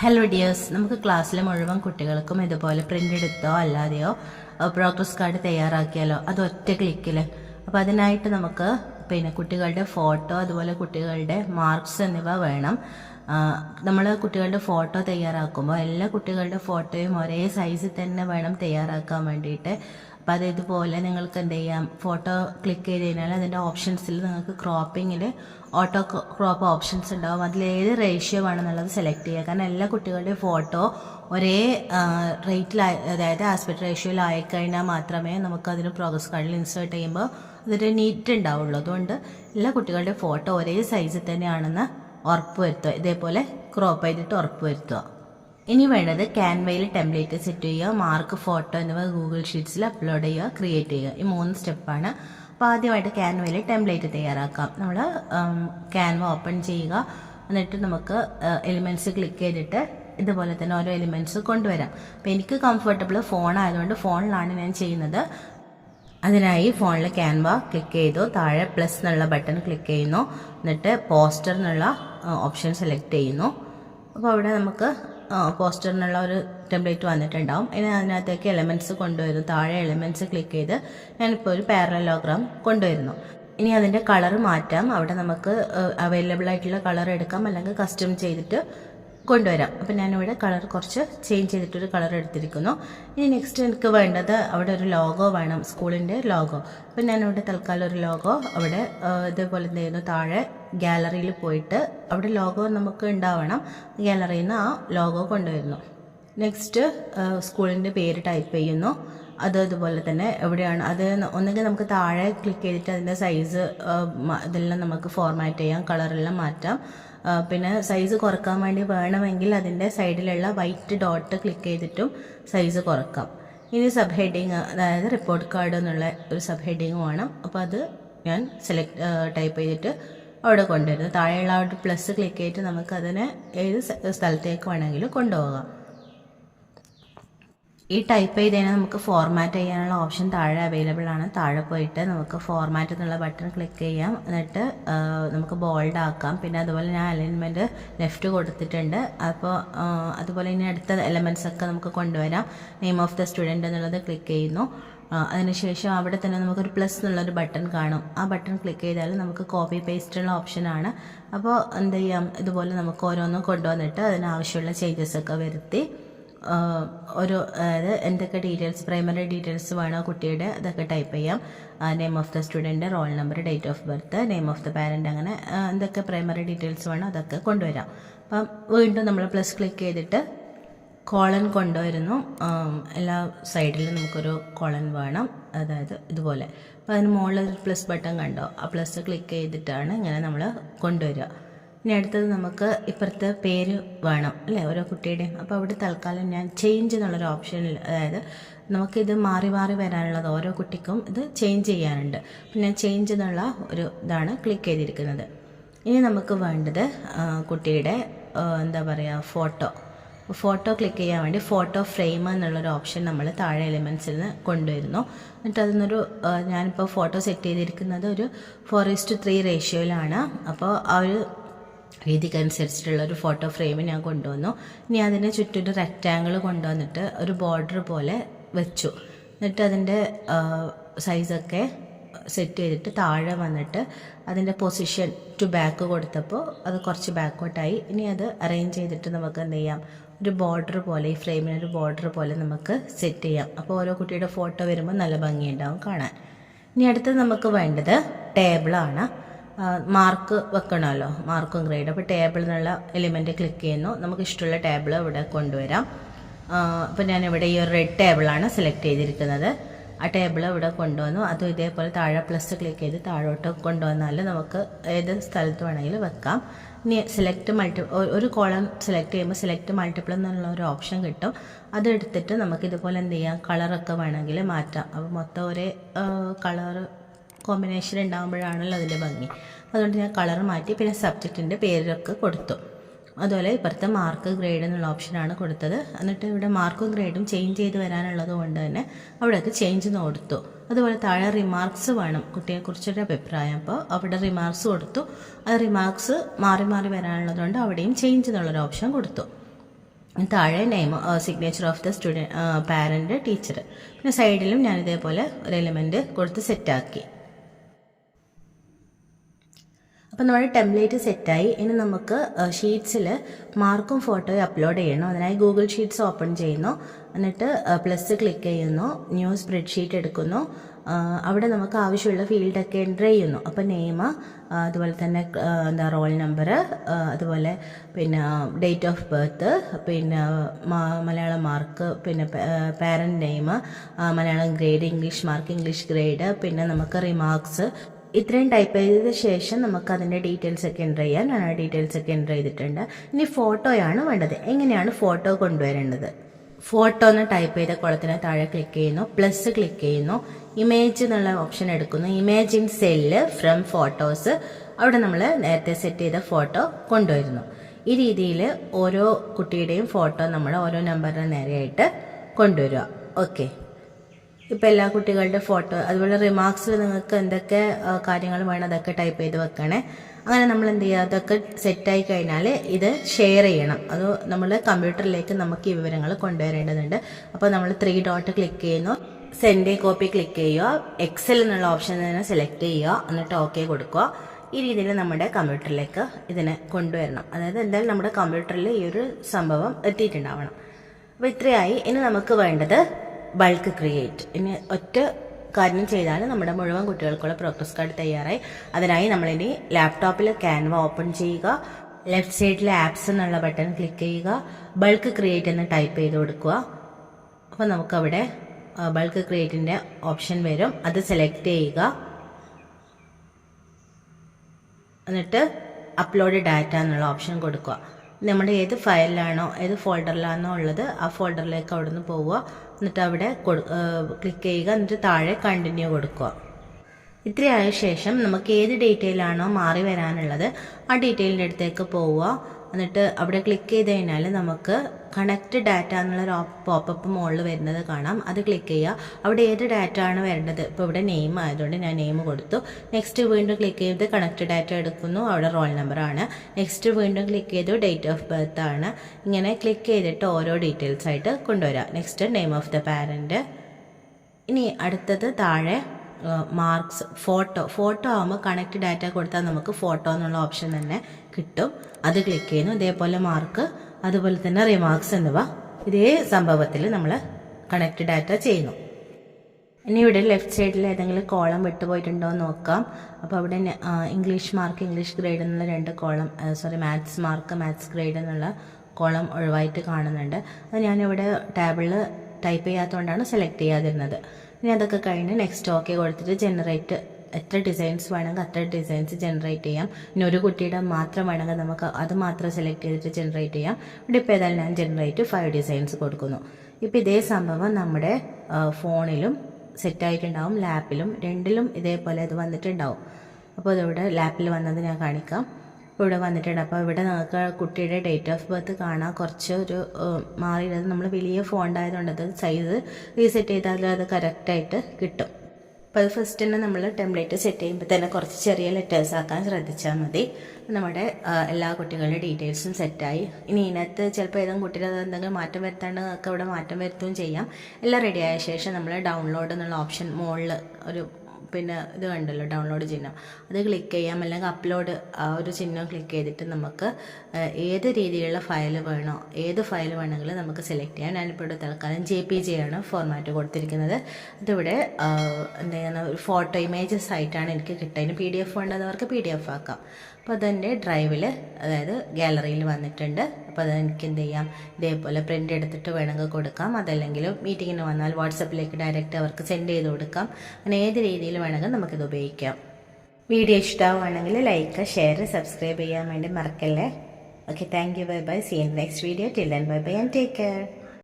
Hello dears നമുക്ക് ക്ലാസ്സിലെ മുഴുവൻ കുട്ടികൾക്കും ഇതുപോലെ പ്രിന്റ് എടുത്തോ അല്ലാതെയോ പ്രോഗ്രസ് കാർഡ് തയ്യാറാക്കിയാലോ അത് ഒറ്റ ക്ലിക്കിൽ അപ്പോൾ അതിനായിട്ട് നമുക്ക് പിന്നെ കുട്ടികളുടെ ഫോട്ടോ അതുപോലെ കുട്ടികളുടെ മാർക്സ് എന്നിവ വേണം. നമ്മൾ കുട്ടികളുടെ ഫോട്ടോ തയ്യാറാക്കുമ്പോൾ എല്ലാ കുട്ടികളുടെ ഫോട്ടോയും ഒരേ സൈസിൽ തന്നെ വേണം തയ്യാറാക്കാൻ വേണ്ടിയിട്ട്. അപ്പോൾ അത് ഇതുപോലെ നിങ്ങൾക്ക് എന്ത് ചെയ്യാം ഫോട്ടോ ക്ലിക്ക് ചെയ്ത് കഴിഞ്ഞാൽ അതിന്റെ ഓപ്ഷൻസിൽ നിങ്ങൾക്ക് ക്രോപ്പിങ്ങിൽ ഓട്ടോ ക്രോപ്പ് ഓപ്ഷൻസ് ഉണ്ടാവും. ഏത് റേഷ്യോ വേണമെന്നുള്ളത് സെലക്ട് ചെയ്യുക. കാരണം എല്ലാ കുട്ടികളുടെയും ഫോട്ടോ ഒരേ റേറ്റിൽ അതായത് ആസ്പെക്ട് റേഷ്യോയിൽ ആയിക്കഴിഞ്ഞാൽ മാത്രമേ നമുക്ക് അതിന് പ്രോഗ്രസ് കാർഡിൽ ഇൻസേർട്ട് ചെയ്യുമ്പോൾ അതൊരു നീറ്റ് ഉണ്ടാവുള്ളൂ. അതുകൊണ്ട് എല്ലാ കുട്ടികളുടെ ഫോട്ടോ ഒരേ സൈസിൽ തന്നെയാണെന്ന് ഉറപ്പ് വരുത്തുക. ഇതേപോലെ ക്രോപ്പ് ചെയ്തിട്ട് ഉറപ്പ് വരുത്തുക. ഇനി വേണ്ടത് ക്യാൻവയിൽ ടെംപ്ലേറ്റ് സെറ്റ് ചെയ്യുക മാർക്ക് ഫോട്ടോ എന്നിവ ഗൂഗിൾ ഷീറ്റ്സിൽ അപ്ലോഡ് ചെയ്യുക ക്രിയേറ്റ് ചെയ്യുക. ഈ മൂന്ന് സ്റ്റെപ്പാണ് അപ്പോൾ ആദ്യമായിട്ട് ക്യാൻവയിൽ ടെംപ്ലേറ്റ് തയ്യാറാക്കാം. നമ്മൾ ക്യാൻവ ഓപ്പൺ ചെയ്യുക. എന്നിട്ട് നമുക്ക് എലിമെന്റ്സ് ക്ലിക്ക് ചെയ്തിട്ട് ഇതുപോലെ തന്നെ ഓരോ എലിമെന്റ്സ് കൊണ്ടുവരാം. അപ്പോൾ എനിക്ക് കംഫർട്ടബിൾ ഫോൺ ആയതുകൊണ്ട് ഫോണിലാണ് ഞാൻ ചെയ്യുന്നത്. അതിനായി ഫോണിൽ ക്യാൻവ ക്ലിക്ക് ചെയ്തു. താഴെ പ്ലസ് എന്നുള്ള ബട്ടൺ ക്ലിക്ക് ചെയ്യുന്നു. എന്നിട്ട് പോസ്റ്റർ എന്നുള്ള ഓപ്ഷൻ സെലക്ട് ചെയ്യുന്നു. അപ്പോൾ അവിടെ നമുക്ക് പോസ്റ്ററിനുള്ള ഒരു ടെംപ്ലേറ്റ് വന്നിട്ടുണ്ടാവും. ഇനി അതിനകത്തേക്ക് എലമെന്റ്സ് കൊണ്ടുവരുന്നു. താഴെ എലമെന്റ്സ് ക്ലിക്ക് ചെയ്ത് ഞാനിപ്പോൾ ഒരു പാരലോഗ്രാം കൊണ്ടുവരുന്നു. ഇനി അതിന്റെ കളർ മാറ്റാം. അവിടെ നമുക്ക് അവൈലബിൾ ആയിട്ടുള്ള കളർ എടുക്കാം. അല്ലെങ്കിൽ കസ്റ്റം ചെയ്തിട്ട് കൊണ്ടുവരാം. അപ്പം ഞാനിവിടെ കളർ കുറച്ച് ചേഞ്ച് ചെയ്തിട്ടൊരു കളർ എടുത്തിരിക്കുന്നു. ഇനി നെക്സ്റ്റ് എനിക്ക് വേണ്ടത് അവിടെ ഒരു ലോഗോ വേണം സ്കൂളിന്റെ ലോഗോ അപ്പം ഞാനിവിടെ തൽക്കാലം ഒരു ലോഗോ അവിടെ ഇതേപോലെ എന്ത് ചെയ്യുന്നു താഴെ ഗാലറിയിൽ പോയിട്ട് അവിടെ ലോഗോ നമുക്ക് ഉണ്ടാവണം. ഗാലറിയിൽ നിന്ന് ആ ലോഗോ കൊണ്ടുവരുന്നു. നെക്സ്റ്റ് സ്കൂളിന്റെ പേര് ടൈപ്പ് ചെയ്യുന്നു. അത് അതുപോലെ തന്നെ എവിടെയാണ് അത് ഒന്നുകിൽ നമുക്ക് താഴെ ക്ലിക്ക് ചെയ്തിട്ട് അതിന്റെ സൈസ് ഇതെല്ലാം നമുക്ക് ഫോർമാറ്റ് ചെയ്യാം കളറെല്ലാം മാറ്റാം. പിന്നെ സൈസ് കുറയ്ക്കാൻ വേണ്ടി വേണമെങ്കിൽ അതിന്റെ സൈഡിലുള്ള വൈറ്റ് ഡോട്ട് ക്ലിക്ക് ചെയ്തിട്ടും സൈസ് കുറക്കാം. ഇനി സബ് ഹെഡിങ് അതായത് റിപ്പോർട്ട് കാർഡ് എന്നുള്ള ഒരു സബ് ഹെഡിങ് വേണം. അപ്പോൾ അത് ഞാൻ സെലക്ട് ടൈപ്പ് ചെയ്തിട്ട് അവിടെ കൊണ്ടുവരുന്നു. താഴെയുള്ള ആ ഒരു പ്ലസ് ക്ലിക്ക് ചെയ്തിട്ട് നമുക്കതിനെ ഏത് സ്ഥലത്തേക്ക് വേണമെങ്കിലും കൊണ്ടുപോകാം. ഈ ടൈപ്പ് ചെയ്ത് കഴിഞ്ഞാൽ നമുക്ക് ഫോർമാറ്റ് ചെയ്യാനുള്ള ഓപ്ഷൻ താഴെ അവൈലബിൾ ആണ്. താഴെ പോയിട്ട് നമുക്ക് ഫോർമാറ്റ് എന്നുള്ള ബട്ടൺ ക്ലിക്ക് ചെയ്യാം. എന്നിട്ട് നമുക്ക് ബോൾഡ് ആക്കാം. പിന്നെ അതുപോലെ ഞാൻ അലൈൻമെന്റ് ലെഫ്റ്റ് കൊടുത്തിട്ടുണ്ട്. അപ്പോൾ അതുപോലെ ഇനി അടുത്ത എലമെന്റ്സ് ഒക്കെ നമുക്ക് കൊണ്ടുവരാം. നെയിം ഓഫ് ദ സ്റ്റുഡന്റ് എന്നുള്ളത് ക്ലിക്ക് ചെയ്യുന്നു. അതിനുശേഷം അവിടെ തന്നെ നമുക്കൊരു പ്ലസ് എന്നുള്ളൊരു ബട്ടൺ കാണും. ആ ബട്ടൺ ക്ലിക്ക് ചെയ്താൽ നമുക്ക് കോപ്പി പേസ്റ്റുള്ള ഓപ്ഷനാണ് അപ്പോൾ എന്ത് ചെയ്യാം? ഇതുപോലെ നമുക്ക് ഓരോന്നും കൊണ്ടുവന്നിട്ട് അതിനാവശ്യമുള്ള ചേഞ്ചസ് ഒക്കെ വരുത്തി. ഒരു അതായത് എന്തൊക്കെ ഡീറ്റെയിൽസ് പ്രൈമറി ഡീറ്റെയിൽസ് വേണോ കുട്ടിയുടെ? അതൊക്കെ ടൈപ്പ് ചെയ്യാം. Name of the student roll number date of birth name of the parent അങ്ങനെ എന്തൊക്കെ പ്രൈമറി ഡീറ്റെയിൽസ് വേണോ അതൊക്കെ കൊണ്ടുവരാം. അപ്പം വീണ്ടും നമ്മൾ പ്ലസ് ക്ലിക്ക് ചെയ്തിട്ട് കോളൻ കൊണ്ടുവരുന്നു. എല്ലാ സൈഡിലും നമുക്കൊരു കോളൻ വേണം. അതായത് ഇതുപോലെ. അപ്പോൾ അതിന് മുകളിൽ പ്ലസ് ബട്ടൺ കണ്ടോ? ആ പ്ലസ് ക്ലിക്ക് ചെയ്തിട്ടാണ് ഇങ്ങനെ നമ്മൾ കൊണ്ടുവരിക. ഇനി അടുത്തത് നമുക്ക് ഇപ്പുറത്തെ പേര് വേണം അല്ലേ? ഓരോ കുട്ടിയുടെയും. അപ്പോൾ അവിടെ തൽക്കാലം ഞാൻ ചേഞ്ച് എന്നുള്ളൊരു ഓപ്ഷനിൽ അതായത് നമുക്കിത് മാറി മാറി വരാനുള്ളത് ഓരോ കുട്ടിക്കും ഇത് ചേഞ്ച് ചെയ്യാനുണ്ട്. പിന്നെ ചേഞ്ച് എന്നുള്ള ഒരു ഇതാണ് ക്ലിക്ക് ചെയ്തിരിക്കുന്നത്. ഇനി നമുക്ക് വേണ്ടത് കുട്ടിയുടെ എന്താ പറയുക ഫോട്ടോ ഫോട്ടോ ക്ലിക്ക് ചെയ്യാൻ വേണ്ടി ഫോട്ടോ ഫ്രെയിം എന്നുള്ളൊരു ഓപ്ഷൻ നമ്മൾ താഴെ എലിമെൻസിൽ നിന്ന് കൊണ്ടുവരുന്നു. എന്നിട്ട് അതിനൊരു ഞാനിപ്പോൾ ഫോട്ടോ സെറ്റ് ചെയ്തിരിക്കുന്നത് ഒരു ഫോർ ഇസ്റ്റ് ത്രീ റേഷ്യോയിലാണ് അപ്പോൾ ആ ഒരു രീതിക്കനുസരിച്ചിട്ടുള്ള ഒരു ഫോട്ടോ ഫ്രെയിം ഞാൻ കൊണ്ടുവന്നു. ഇനി അതിന് ചുറ്റും ഒരു റെക്റ്റാങ്കിൾ കൊണ്ടുവന്നിട്ട് ഒരു ബോർഡർ പോലെ വെച്ചു. എന്നിട്ട് അതിന്റെ സൈസൊക്കെ സെറ്റ് ചെയ്തിട്ട് താഴെ വന്നിട്ട് അതിന്റെ പൊസിഷൻ ടു ബാക്ക് കൊടുത്തപ്പോൾ അത് കുറച്ച് ബാക്കോട്ടായി ഇനി അത് അറേഞ്ച് ചെയ്തിട്ട് നമുക്ക് എന്ത് ചെയ്യാം? ഒരു ബോർഡർ പോലെ ഈ ഫ്രെയിമിനൊരു ബോർഡർ പോലെ നമുക്ക് സെറ്റ് ചെയ്യാം. അപ്പോൾ ഓരോ കുട്ടിയുടെ ഫോട്ടോ വരുമ്പോൾ നല്ല ഭംഗിയുണ്ടാവും കാണാൻ. ഇനി അടുത്തത് നമുക്ക് വേണ്ടത് ടേബിളാണ് മാർക്ക് വെക്കണമല്ലോ. മാർക്കും ഗ്രേഡും അപ്പോൾ ടേബിൾ എന്നുള്ള എലിമെന്റ് ക്ലിക്ക് ചെയ്യുന്നു. നമുക്ക് ഇഷ്ടമുള്ള ടേബിൾ ഇവിടെ കൊണ്ടുവരാം. അപ്പോൾ ഞാൻ ഇവിടെ ഈ ഒരു റെഡ് ടേബിളാണ് സെലക്ട് ചെയ്തിരിക്കുന്നത്. ആ ടേബിൾ ഇവിടെ കൊണ്ടുവന്നു. അതും ഇതേപോലെ താഴെ പ്ലസ് ക്ലിക്ക് ചെയ്ത് താഴോട്ട് കൊണ്ടുവന്നാൽ നമുക്ക് ഏത് സ്ഥലത്ത് വേണമെങ്കിലും വെക്കാം. ഇനി സെലക്ട് മൾട്ടി ഒരു കോളം സെലക്ട് ചെയ്യുമ്പോൾ സെലക്ട് മൾട്ടിപ്പിൾ എന്നുള്ള ഒരു ഓപ്ഷൻ കിട്ടും. അതെടുത്തിട്ട് നമുക്ക് ഇതുപോലെ എന്ത് ചെയ്യാം? കളറൊക്കെ വേണമെങ്കിൽ മാറ്റാം. അപ്പോൾ മൊത്തം ഒരേ കളർ കോമ്പിനേഷൻ ഉണ്ടാകുമ്പോഴാണല്ലോ അതിന്റെ ഭംഗി. അതുകൊണ്ട് ഞാൻ കളർ മാറ്റി പിന്നെ സബ്ജക്റ്റിന്റെ പേരൊക്കെ കൊടുത്തു. അതുപോലെ ഇപ്പുറത്തെ മാർക്ക് ഗ്രേഡ് എന്നുള്ള ഓപ്ഷനാണ് കൊടുത്തത്. എന്നിട്ട് ഇവിടെ മാർക്കും ഗ്രേഡും ചേഞ്ച് ചെയ്ത് വരാനുള്ളത് കൊണ്ട് തന്നെ അവിടെയൊക്കെ ചേഞ്ച് കൊടുത്തു. അതുപോലെ താഴെ റിമാർക്സ് വേണം കുട്ടിയെക്കുറിച്ചൊരു അഭിപ്രായം. അപ്പോൾ അവിടെ റിമാർക്സ് കൊടുത്തു. ആ റിമാർക്സ് മാറി മാറി വരാനുള്ളത് കൊണ്ട് അവിടെയും ചേഞ്ച് എന്നുള്ളൊരു ഓപ്ഷൻ കൊടുത്തു. താഴെ name signature of the student parent teacher പിന്നെ സൈഡിലും ഞാൻ ഇതേപോലെ ഒരു എലിമെന്റ് കൊടുത്ത് സെറ്റാക്കി അപ്പം നമ്മുടെ ടെംപ്ലേറ്റ് സെറ്റായി ഇനി നമുക്ക് ഷീറ്റ്സിൽ മാർക്കും ഫോട്ടോയും അപ്ലോഡ് ചെയ്യണം. അതിനായി ഗൂഗിൾ ഷീറ്റ്സ് ഓപ്പൺ ചെയ്യുന്നു. എന്നിട്ട് പ്ലസ് ക്ലിക്ക് ചെയ്യുന്നു. ന്യൂ സ്പ്രെഡ്ഷീറ്റ് എടുക്കുന്നു. അവിടെ നമുക്ക് ആവശ്യമുള്ള ഫീൽഡൊക്കെ എന്റർ ചെയ്യുന്നു. അപ്പോൾ നെയിം അതുപോലെ തന്നെ എന്താ റോൾ നമ്പർ അതുപോലെ പിന്നെ ഡേറ്റ് ഓഫ് ബർത്ത് പിന്നെ മലയാളം മാർക്ക് പിന്നെ parent name Malayalam grade English mark English grade പിന്നെ നമുക്ക് റിമാർക്സ് ഇത്രയും ടൈപ്പ് ചെയ്തതിന് ശേഷം നമുക്ക് അതിന്റെ ഡീറ്റെയിൽസ് ഒക്കെ എന്റർ ചെയ്യാം. ഞാൻ ആ ഡീറ്റെയിൽസ് ഒക്കെ എന്റർ ചെയ്തിട്ടുണ്ട്. ഇനി ഫോട്ടോയാണ് വേണ്ടത്. എങ്ങനെയാണ് ഫോട്ടോ കൊണ്ടുവരേണ്ടത്? ഫോട്ടോ എന്ന് ടൈപ്പ് ചെയ്ത കുളത്തിന് താഴെ ക്ലിക്ക് ചെയ്യുന്നു. പ്ലസ് ക്ലിക്ക് ചെയ്യുന്നു. ഇമേജ് എന്നുള്ള ഓപ്ഷൻ എടുക്കുന്നു. Image in cell from photos അവിടെ നമ്മൾ നേരത്തെ സെറ്റ് ചെയ്ത ഫോട്ടോ കൊണ്ടുവരുന്നു. ഈ രീതിയിൽ ഓരോ കുട്ടിയുടെയും ഫോട്ടോ നമ്മൾ ഓരോ നമ്പറിന് നേരെയായിട്ട് കൊണ്ടുവരിക. ഓക്കെ ഇപ്പം എല്ലാ കുട്ടികളുടെ ഫോട്ടോ അതുപോലെ റിമാർക്സിൽ നിങ്ങൾക്ക് എന്തൊക്കെ കാര്യങ്ങൾ വേണം അതൊക്കെ ടൈപ്പ് ചെയ്ത് വെക്കണേ. അങ്ങനെ നമ്മൾ എന്ത് ചെയ്യുക അതൊക്കെ സെറ്റായി കഴിഞ്ഞാൽ ഇത് ഷെയർ ചെയ്യണം. അത് നമ്മൾ കമ്പ്യൂട്ടറിലേക്ക് നമുക്ക് ഈ വിവരങ്ങൾ കൊണ്ടുവരേണ്ടതുണ്ട്. അപ്പോൾ നമ്മൾ ത്രീ ഡോട്ട് ക്ലിക്ക് ചെയ്യുന്നു. സെൻഡ് കോപ്പി ക്ലിക്ക് ചെയ്യുക. എക്സൽ എന്നുള്ള ഓപ്ഷൻ തന്നെ സെലക്ട് ചെയ്യുക. എന്നിട്ട് ഓക്കെ കൊടുക്കുക. ഈ രീതിയിൽ നമ്മുടെ കമ്പ്യൂട്ടറിലേക്ക് ഇതിനെ കൊണ്ടുവരണം. അതായത് എന്തായാലും നമ്മുടെ കമ്പ്യൂട്ടറിൽ ഈ ഒരു സംഭവം എത്തിയിട്ടുണ്ടാവണം. അപ്പോൾ ഇത്രയായി. ഇനി നമുക്ക് വേണ്ടത് ബൾക്ക് ക്രിയേറ്റ് ഇനി ഒറ്റ കാര്യം ചെയ്താൽ നമ്മുടെ മുഴുവൻ കുട്ടികൾക്കുള്ള പ്രോഗ്രസ് കാർഡ് തയ്യാറായി. അതിനായി നമ്മളിനി ലാപ്ടോപ്പിൽ ക്യാൻവ ഓപ്പൺ ചെയ്യുക. ലെഫ്റ്റ് സൈഡിലെ ആപ്സ് എന്നുള്ള ബട്ടൺ ക്ലിക്ക് ചെയ്യുക. ബൾക്ക് ക്രിയേറ്റ് എന്ന് ടൈപ്പ് ചെയ്ത് കൊടുക്കുക. അപ്പോൾ നമുക്കവിടെ ബൾക്ക് ക്രിയേറ്റിന്റെ ഓപ്ഷൻ വരും. അത് സെലക്ട് ചെയ്യുക. എന്നിട്ട് അപ്ലോഡ് ഡാറ്റ എന്നുള്ള ഓപ്ഷൻ കൊടുക്കുക. നമ്മുടെ ഏത് ഫയലിലാണോ ഏത് ഫോൾഡറിലാണോ ഉള്ളത് ആ ഫോൾഡറിലേക്ക് അവിടെ നിന്ന് പോവുക. എന്നിട്ട് അവിടെ ക്ലിക്ക് ചെയ്യുക. എന്നിട്ട് താഴെ കണ്ടിന്യൂ കൊടുക്കുക. ഇത്രയായ ശേഷം നമുക്ക് ഏത് ഡീറ്റെയിലാണോ മാറി വരാനുള്ളത് ആ ഡീറ്റെയിലിന്റെ അടുത്തേക്ക് പോവുക. എന്നിട്ട് അവിടെ ക്ലിക്ക് ചെയ്ത് കഴിഞ്ഞാൽ നമുക്ക് കണക്റ്റ് ഡാറ്റ എന്നുള്ളൊരു പോപ്പപ്പ് മുകളിൽ വരുന്നത് കാണാം. അത് ക്ലിക്ക് ചെയ്യുക. അവിടെ ഏത് ഡാറ്റ ആണ് വരേണ്ടത്? ഇപ്പോൾ ഇവിടെ നെയിം ആയതുകൊണ്ട് ഞാൻ നെയിം കൊടുത്തു. നെക്സ്റ്റ് വീണ്ടും ക്ലിക്ക് ചെയ്ത് കണക്റ്റ് ഡാറ്റ എടുക്കുന്നു. അവിടെ റോൾ നമ്പറാണ് നെക്സ്റ്റ് വീണ്ടും ക്ലിക്ക് ചെയ്തു ഡേറ്റ് ഓഫ് ബർത്ത് ആണ്. ഇങ്ങനെ ക്ലിക്ക് ചെയ്തിട്ട് ഓരോ ഡീറ്റെയിൽസ് ആയിട്ട് കൊണ്ടുവരാം. Next name of the parent ഇനി അടുത്തത് താഴെ മാർക്സ് ഫോട്ടോ ഫോട്ടോ ആകുമ്പോൾ കണക്റ്റ് ഡാറ്റ കൊടുത്താൽ നമുക്ക് ഫോട്ടോ എന്നുള്ള ഓപ്ഷൻ തന്നെ കിട്ടും. അത് ക്ലിക്ക് ചെയ്യുന്നു. ഇതേപോലെ മാർക്ക് അതുപോലെ തന്നെ റിമാർക്സ് എന്നിവ ഇതേ സംഭവത്തിൽ നമ്മൾ കണക്ട് ഡാറ്റ ചെയ്യുന്നു. ഇനി ഇവിടെ ലെഫ്റ്റ് സൈഡിൽ ഏതെങ്കിലും കോളം വിട്ടുപോയിട്ടുണ്ടോ എന്ന് നോക്കാം. അപ്പോൾ അവിടെ ഇംഗ്ലീഷ് മാർക്ക് ഇംഗ്ലീഷ് ഗ്രേഡ് എന്നുള്ള രണ്ട് column sorry maths mark maths grade എന്നുള്ള കോളം ഒഴിവായിട്ട് കാണുന്നുണ്ട്. അത് ഞാനിവിടെ ടേബിളിൽ ടൈപ്പ് ചെയ്യാത്തതുകൊണ്ടാണ് സെലക്ട് ചെയ്യാതിരുന്നത്. ഇനി അതൊക്കെ കഴിഞ്ഞ് നെക്സ്റ്റ് ഓക്കെ കൊടുത്തിട്ട് ജനറേറ്റ് എത്ര ഡിസൈൻസ് വേണമെങ്കിൽ അത്ര ഡിസൈൻസ് ജനറേറ്റ് ചെയ്യാം. ഇനി ഒരു കുട്ടിയുടെ മാത്രം വേണമെങ്കിൽ നമുക്ക് അത് മാത്രം സെലക്ട് ചെയ്തിട്ട് ജനറേറ്റ് ചെയ്യാം. ഇവിടെ ഇപ്പോൾ ഏതായാലും ഞാൻ ജനറേറ്റ് ഫൈവ് ഡിസൈൻസ് കൊടുക്കുന്നു. ഇപ്പോൾ ഇതേ സംഭവം നമ്മുടെ ഫോണിലും സെറ്റായിട്ടുണ്ടാവും ലാപ്പിലും രണ്ടിലും ഇതേപോലെ ഇത് വന്നിട്ടുണ്ടാവും. അപ്പോൾ ഇതിവിടെ ലാപ്പിൽ വന്നത് ഞാൻ കാണിക്കാം. ഇപ്പോൾ ഇവിടെ വന്നിട്ടുണ്ട്. അപ്പോൾ ഇവിടെ നമുക്ക് കുട്ടിയുടെ ഡേറ്റ് ഓഫ് ബർത്ത് കാണാൻ കുറച്ച് ഒരു മാറിയത് നമ്മൾ വലിയ ഫോണ്ടായതുകൊണ്ട് അത് സൈസ് റീസെറ്റ് ചെയ്താൽ അത് കറക്റ്റായിട്ട് കിട്ടും. അപ്പോൾ അത് ഫസ്റ്റ് തന്നെ നമ്മൾ ടെംപ്ലേറ്റ് സെറ്റ് ചെയ്യുമ്പോൾ തന്നെ കുറച്ച് ചെറിയ ലെറ്റേഴ്സ് ആക്കാൻ ശ്രദ്ധിച്ചാൽ മതി. നമ്മുടെ എല്ലാ കുട്ടികളുടെ ഡീറ്റെയിൽസും സെറ്റായി ഇനി ഇതിനകത്ത് ചിലപ്പോൾ ഏതെങ്കിലും കുട്ടികൾ എന്തെങ്കിലും മാറ്റം വരുത്താണ്ട് ഒക്കെ ഇവിടെ മാറ്റം വരുത്തുകയും ചെയ്യാം. എല്ലാം റെഡിയായ ശേഷം നമ്മൾ ഡൗൺലോഡ് എന്നുള്ള ഓപ്ഷൻ മുകളിൽ ഒരു പിന്നെ ഇത് കണ്ടല്ലോ ഡൗൺലോഡ് ചിഹ്നം. അത് ക്ലിക്ക് ചെയ്യാം. അല്ലെങ്കിൽ അപ്ലോഡ് ആ ഒരു ചിഹ്നം ക്ലിക്ക് ചെയ്തിട്ട് നമുക്ക് ഏത് രീതിയിലുള്ള ഫയൽ വേണോ ഏത് ഫയൽ വേണമെങ്കിലും നമുക്ക് സെലക്ട് ചെയ്യാം. ഞാനിപ്പോൾ ഇവിടെ തൽക്കാലം ജെ പി ജി ആണ് ഫോർമാറ്റ് കൊടുത്തിരിക്കുന്നത്. ഇതിവിടെ എന്താ ഒരു ഫോട്ടോ ഇമേജസ് ആയിട്ടാണ് എനിക്ക് കിട്ടുക. അതിന് പി ഡി എഫ് വേണ്ടവർക്ക് പി ഡി എഫ് ആക്കാം. അപ്പോൾ അതെന്റെ ഡ്രൈവിൽ അതായത് ഗാലറിയിൽ വന്നിട്ടുണ്ട്. അപ്പോൾ അത് എനിക്ക് എന്ത് ചെയ്യാം ഇതേപോലെ പ്രിന്റ് എടുത്തിട്ട് വേണമെങ്കിൽ കൊടുക്കാം. അതല്ലെങ്കിൽ മീറ്റിങ്ങിന് വന്നാൽ വാട്സപ്പിലേക്ക് ഡയറക്റ്റ് അവർക്ക് സെൻഡ് ചെയ്ത് കൊടുക്കാം. അങ്ങനെ ഏത് രീതിയിൽ വേണമെങ്കിൽ നമുക്കിത് ഉപയോഗിക്കാം. വീഡിയോ ഇഷ്ടമാവുകയാണെങ്കിൽ ലൈക്ക് ഷെയർ സബ്സ്ക്രൈബ് ചെയ്യാൻ വേണ്ടി മറക്കല്ലേ? Okay thank you bye bye seen next video till then bye bye and take care